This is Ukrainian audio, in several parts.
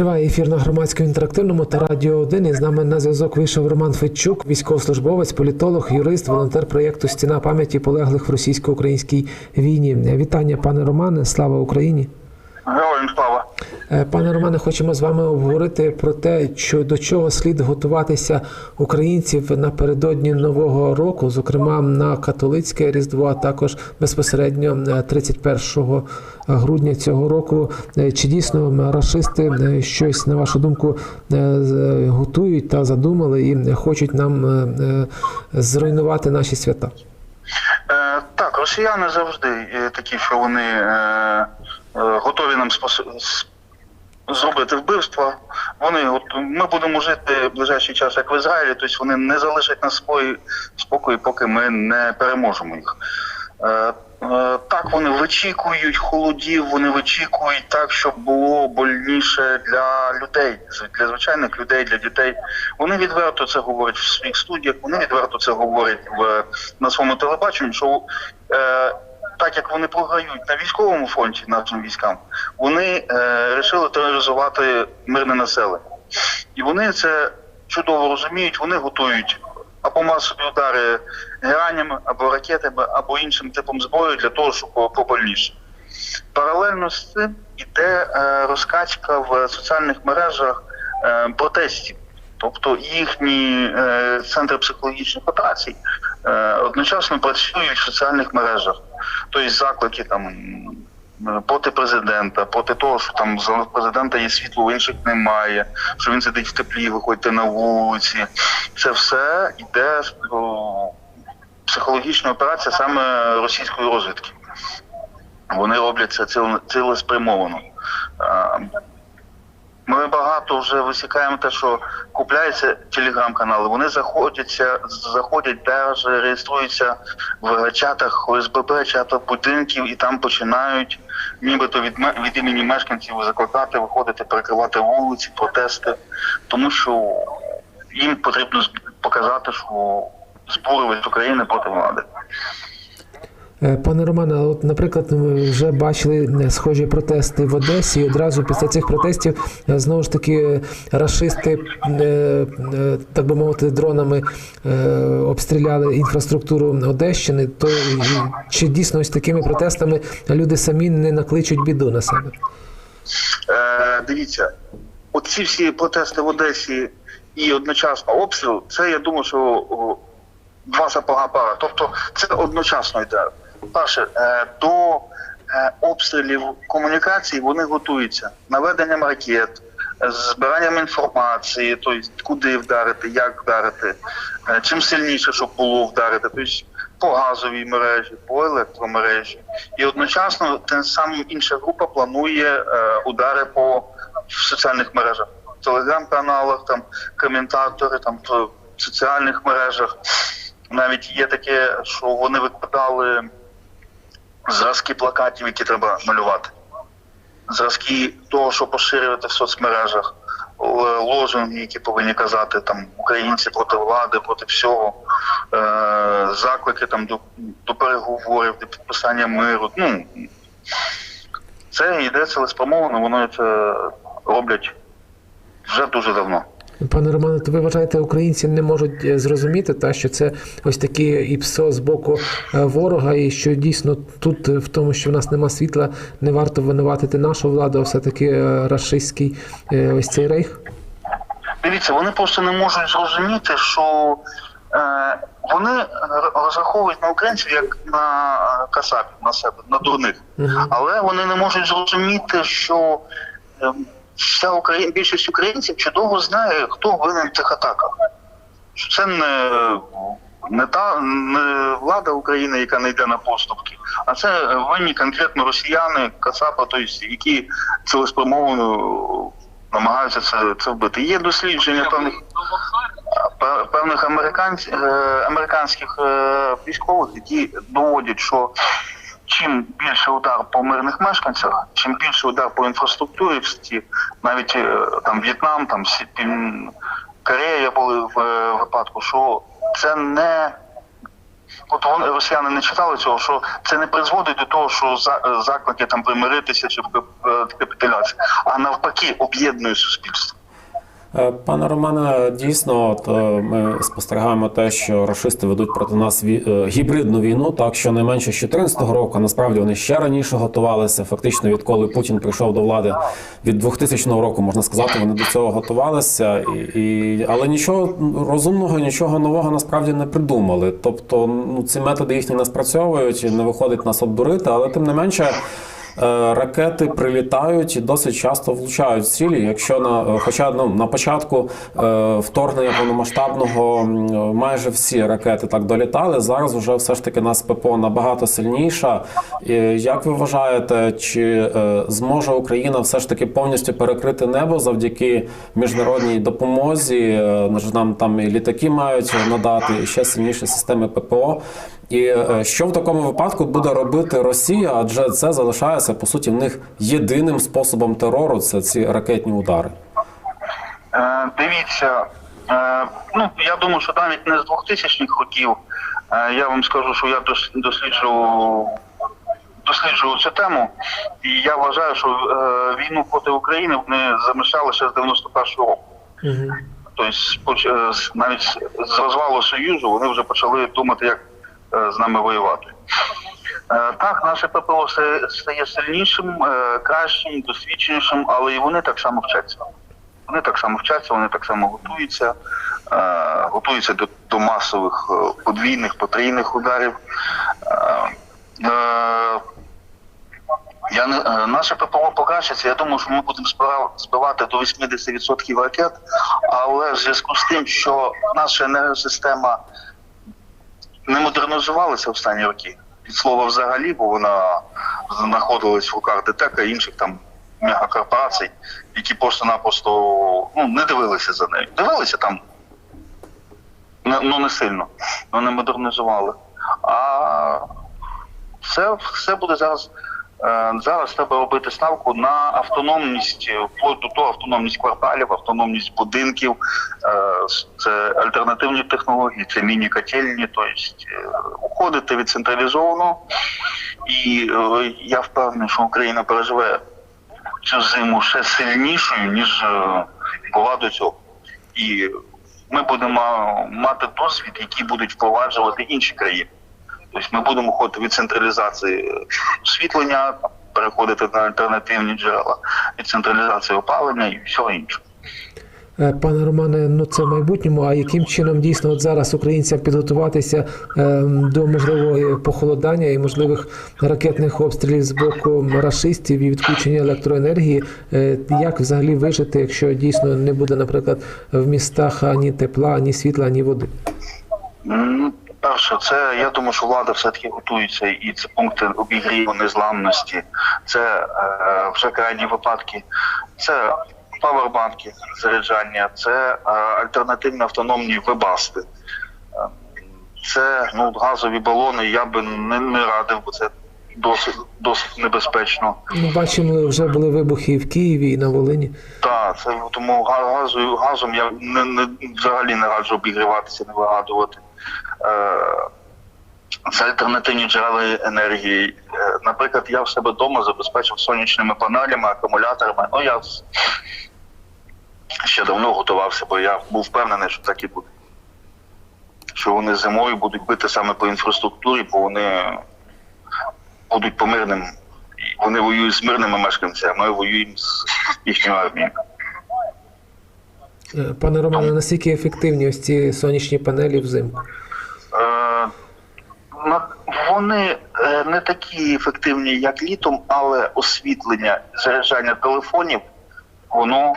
Триває ефір на громадському інтерактивному та радіо 1. І з нами на зв'язок вийшов Роман Федчук, військовослужбовець, політолог, юрист, волонтер проєкту Стіна пам'яті полеглих в російсько-українській війні. Вітання, пане Романе. Слава Україні. Героям слава. Е, Пане Романе, хочемо з вами обговорити про те, що до чого слід готуватися українців напередодні нового року, зокрема на католицьке різдво, а також безпосередньо е, 31 грудня цього року. Е, Чи дійсно рашисти е, щось на вашу думку е, готують та задумали і хочуть нам е, е, зруйнувати наші свята? Е, так, росіяни завжди е, такі, що вони е, е, готові нам зробити вбивства. Вони гот- ми будемо жити в ближайший час, як в Ізраїлі, тобто вони не залишать нас спокою, спокою поки ми не переможемо їх. Е, е, Так, вони вичікують холодів, вони вичікують так, щоб було больніше для людей, для звичайних людей, для дітей. Вони відверто це говорять в своїх студіях, вони відверто це говорять в на своєму телебаченні, що е, так як вони програють на військовому фронті нашим військам, вони е, вирішили тероризувати мирне населення. І вони це чудово розуміють, вони готують або масові удари гранями, або ракетами, або іншим типом зброї для того, щоб побольніше. Паралельно з цим іде е, розкачка в соціальних мережах е, протестів. Тобто їхні е, центри психологічних операцій е, одночасно працюють в соціальних мережах. Тобто заклики там проти президента, проти того, що там за президента є світло, у інших немає, що він сидить в теплі, виходьте на вулиці. Це все йде психологічна операція саме російської розвідки. Вони роблять це ціле- цілеспрямовано. Ми багато вже висікаємо те, що купляються телеграм-канали. Вони заходяться, заходять, навіть реєструються в чатах ОСББ, чатах будинків, і там починають нібито від, від імені мешканців закликати, виходити, перекривати вулиці, протести, тому що їм потрібно показати, що збурились України проти влади. Е, Пане Романе, от, наприклад, ми вже бачили е, схожі протести в Одесі. І одразу після цих протестів е, знову ж таки рашисти, е, так би мовити, дронами обстріляли інфраструктуру Одещини. То чи дійсно ось такими протестами люди самі не накличуть біду на себе? Е, дивіться, оці всі протести в Одесі і одночасно обстріл, це я думаю, що два сапога пара. Тобто це одночасно йде. Перше, до е, обстрілів комунікацій вони готуються наведенням ракет, збиранням інформації, тобто куди вдарити, як вдарити, е, чим сильніше, щоб було вдарити. Тобто по газовій мережі, по електромережі. І одночасно тим самим інша група планує е, удари по соціальних мережах, телеграм-каналах, там коментатори, там в соціальних мережах. Навіть є таке, що вони викладали зразки плакатів, які треба малювати. Зразки того, що поширювати в соцмережах, лозунги, які повинні казати там українці проти влади, проти всього, е, заклики там до, до переговорів, до підписання миру. Ну це йде цілеспрямовано, вони це роблять вже дуже давно. Пане Романе, то ви вважаєте, українці не можуть е, зрозуміти, та що це ось такі ІПСО з боку е, ворога, і що дійсно тут е, в тому, що в нас нема світла, не варто винуватити нашу владу, а все-таки е, рашистський е, ось цей рейх? Дивіться, вони просто не можуть зрозуміти, що е, вони розраховують на українців як на касапів, на себе, на дурних. Мгм. Але вони не можуть зрозуміти, що е, вся Україна, більшість українців чудово знає, хто винен в цих атаках. Що це не, не та не влада України, яка не йде на поступки, а це винні конкретно росіяни, кацапи, тобто, які цілеспрямовано намагаються це, це вбити. Є дослідження певних певних американців, американських е, військових, які доводять, що чим більше удар по мирних мешканцях, чим більше удар по інфраструктурі, в сеті, навіть е, там В'єтнам, там Корея були в е, випадку, що це не От вони росіяни не читали цього, що це не призводить до того, що за- е, заклики там примиритися чи капітуляція, а навпаки об'єднує суспільство. Е, Пане Романе, дійсно, от, е, ми спостерігаємо те, що рашисти ведуть проти нас е, гібридну війну, так що не менше з 2014 року, насправді вони ще раніше готувалися. Фактично, відколи Путін прийшов до влади від 2000 року, можна сказати, вони до цього готувалися, і, і, але нічого розумного, нічого нового насправді не придумали. Тобто, ну ці методи їхні не спрацьовують і не виходить нас обдурити, але тим не менше. Е, Ракети прилітають і досить часто влучають в цілі. Якщо на е, хоча ну, на початку е, вторгнення повномасштабного майже всі ракети так долітали. Зараз вже все ж таки нас ППО набагато сильніша. І як ви вважаєте, чи зможе Україна все ж таки повністю перекрити небо завдяки міжнародній допомозі? Нам там і літаки мають надати і ще сильніші системи ППО. І е, що в такому випадку буде робити Росія? Адже це залишається по суті в них єдиним способом терору це ці ракетні удари. Е, дивіться, е, ну я думаю, що навіть не з 2000-х років. Е, я вам скажу, що я дос- досліджував досліджував цю тему, і я вважаю, що е, війну проти України вони замишляли ще з 91-го року. Угу. Тобто, е, навіть з- розвалу Союзу вони вже почали думати, як з нами воювати. Е, Так, наше ППО стає сильнішим, е, кращим, досвідченішим, але і вони так само вчаться. Вони так само вчаться, вони так само готуються, е, готуються до, до масових е, подвійних, потрійних ударів. Е, е, я не е, наше ППО покращиться. Я думаю, що ми будемо збивати до 80% ракет, але в зв'язку з тим, що наша енергосистема не модернізувалася останні роки. Від слова взагалі, бо вона знаходилась в руках ДТЕК і інших там мегакорпорацій, які просто-напросто ну, не дивилися за нею. Дивилися там, ну не сильно, але не модернізували. А все, все буде зараз. Е, Зараз треба робити ставку на автономність, е, вплоть до того автономність кварталів, автономність будинків, е, це альтернативні технології, це міні-котельні, тобто уходити від централізованого. І я впевнений, що Україна переживе цю зиму ще сильнішою, ніж була до цього. І ми будемо мати досвід, який будуть впроваджувати інші країни. Тобто ми будемо ходити від централізації освітлення, переходити на альтернативні джерела, від централізації опалення і всього іншого. Е, Пане Романе, ну це в майбутньому. А яким чином дійсно от зараз українцям підготуватися е, до можливого похолодання і можливих ракетних обстрілів з боку рашистів і відключення електроенергії? Е, Як взагалі вижити, якщо дійсно не буде, наприклад, в містах ані тепла, ані світла, ані води? Перше, це я думаю, що влада все-таки готується, і це пункти обігріву незламності, це е, вже крайні випадки, це павербанки заряджання, це е, альтернативні автономні вебасти. Е, Це ну, газові балони, я би не, не радив, бо це досить, досить небезпечно. Ми бачимо, вже були вибухи і в Києві, і на Волині. Так, це тому га- газу, газом я не, не, взагалі не раджу обігріватися, не вигадувати. Е, це альтернативні джерела енергії. Е, наприклад, я в себе вдома забезпечив сонячними панелями, акумуляторами. Ну, я ще давно готувався, бо я був впевнений, що так і буде. Що вони зимою будуть бити саме по інфраструктурі, бо вони будуть по мирним. Вони воюють з мирними мешканцями, а ми воюємо з їхньою армією. Е, Пане Романе, наскільки ефективні ось ці сонячні панелі взимку? Е, Вони е, не такі ефективні, як літом, але освітлення, заряджання телефонів, воно е,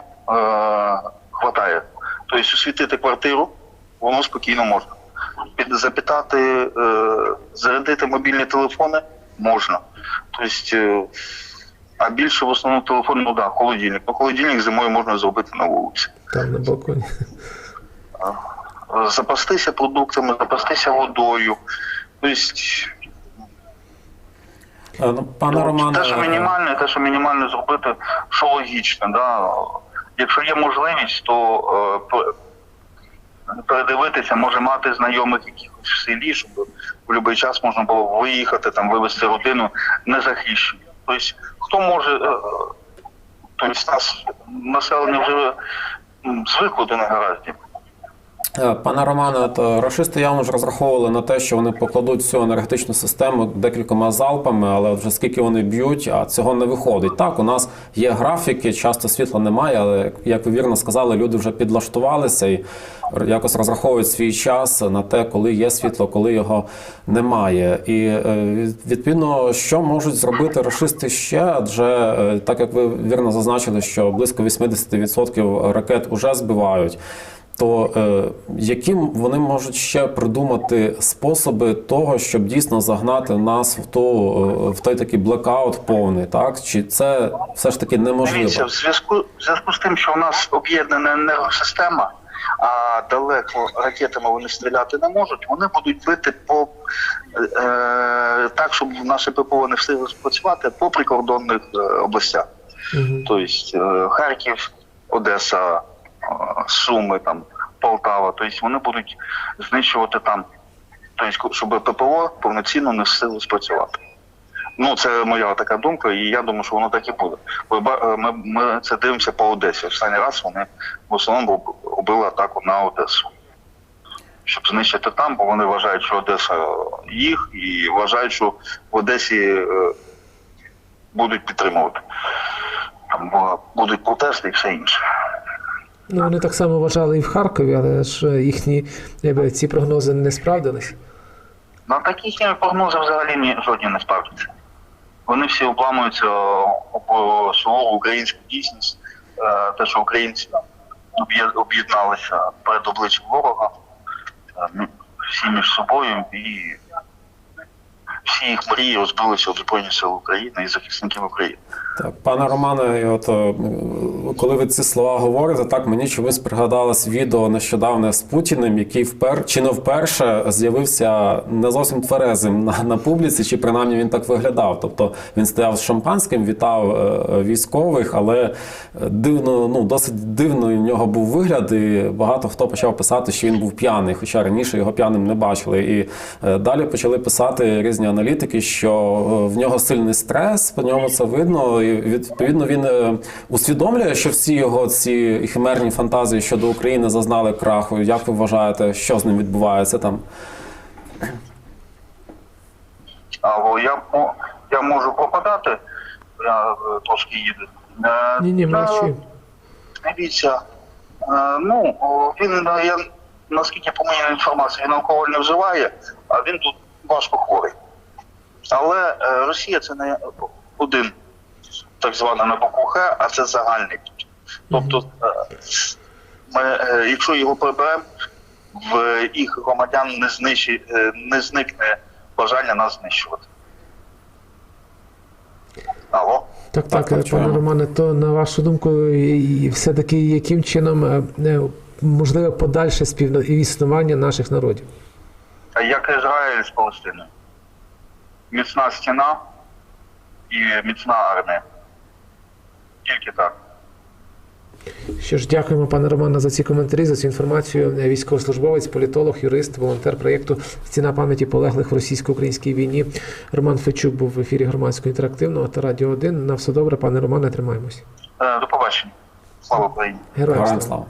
хватає. Тобто освітити квартиру, воно спокійно можна. Запитати, е, зарядити мобільні телефони можна. Тобто, е, а більше в основному телефон, ну да, холодильник. Ну, холодильник зимою можна зробити на вулиці. Там на балконі. запастися продуктами, запастися водою. Тобто, Е, Пане ну, Романе, те, що мінімальне, те, що мінімально зробити, що логічно. Да? Якщо є можливість, то е, передивитися, може мати знайомих якихось в селі, щоб в будь-який час можна було виїхати, там вивезти родину незахищені. Тобто, хто може, е, тобто нас населення вже звикло до негараздів. Е, Пане Романе, то рашисти явно ж розраховували на те, що вони покладуть всю енергетичну систему декількома залпами, але вже скільки вони б'ють, а цього не виходить. Так, у нас є графіки, часто світла немає, але як ви вірно сказали, люди вже підлаштувалися і якось розраховують свій час на те, коли є світло, коли його немає. І е, відповідно, що можуть зробити рашисти ще? Адже е, так як ви вірно зазначили, що близько 80% ракет уже збивають. То е, яким вони можуть ще придумати способи того, щоб дійсно загнати нас в ту е, в той такий блекаут повний, так чи це все ж таки неможливо? Дивіться, в зв'язку в зв'язку з тим, що у нас об'єднана енергосистема, а далеко ракетами вони стріляти не можуть, вони будуть бити по е, так, щоб наше ППО не встигло спрацювати по прикордонних е, областях. Тобто е, Харків, Одеса, Суми, там, Полтава. Тобто вони будуть знищувати там, тобто, щоб ППО повноцінно не встигло спрацювати. Ну, це моя така думка, і я думаю, що воно так і буде. Е, ми, ми це дивимося по Одесі. Останній раз вони в основному роб- робили атаку на Одесу. Щоб знищити там, бо вони вважають, що Одеса їх, і вважають, що в Одесі е, будуть підтримувати. Там будуть протести і все інше. Ну, вони так само вважали і в Харкові, але ж е, їхні якби, ці прогнози не справдились. На такі прогнози взагалі ні, жодні не справдяться. Вони всі обламуються об сувору українську дійсність, е, те, що українці об'єдналися перед обличчям ворога, е, всі між собою, і всі їх мрії розбилися об Збройні Сили України і захисників України. Так, пане Романе, от е, коли ви ці слова говорите, так мені чомусь пригадалось відео нещодавне з Путіним, який впер чи не вперше з'явився не зовсім тверезим на, на публіці, чи принаймні він так виглядав. Тобто він стояв з шампанським, вітав е, військових, але дивно, ну досить дивний у нього був вигляд, і багато хто почав писати, що він був п'яний, хоча раніше його п'яним не бачили. І е, далі почали писати різні аналітики, що е, в нього сильний стрес, по ньому це видно. І відповідно він е, усвідомлює, що всі його ці химерні фантазії щодо України зазнали краху. Як ви вважаєте, що з ним відбувається там? Або я, я можу пропадати, я е, трошки їду. Е, Ні, ні, мовчи. Дивіться, ну він я наскільки по моїй інформації, він алкоголь не вживає, а він тут важко хворий. Але Росія це не один так званий на букву а це загальний тут. Тобто, е, ми, е, якщо його приберемо, в їх громадян не знищи, е, не зникне бажання нас знищувати. Алло? Так, так, Так, пане Романе, то на вашу думку, все-таки яким чином можливе подальше співіснування наших народів? А як Ізраїль з Палестиною. Міцна стіна і міцна армія. Тільки так. Що ж, дякуємо, пане Романе, за ці коментарі, за цю інформацію. Військовослужбовець, політолог, юрист, волонтер проєкту Стіна пам'яті полеглих в російсько-українській війні. Роман Фечук був в ефірі громадського інтерактивного та Радіо 1. На все добре, пане Романе, тримаємось. Е, До побачення. Слава Україні! Героям слава!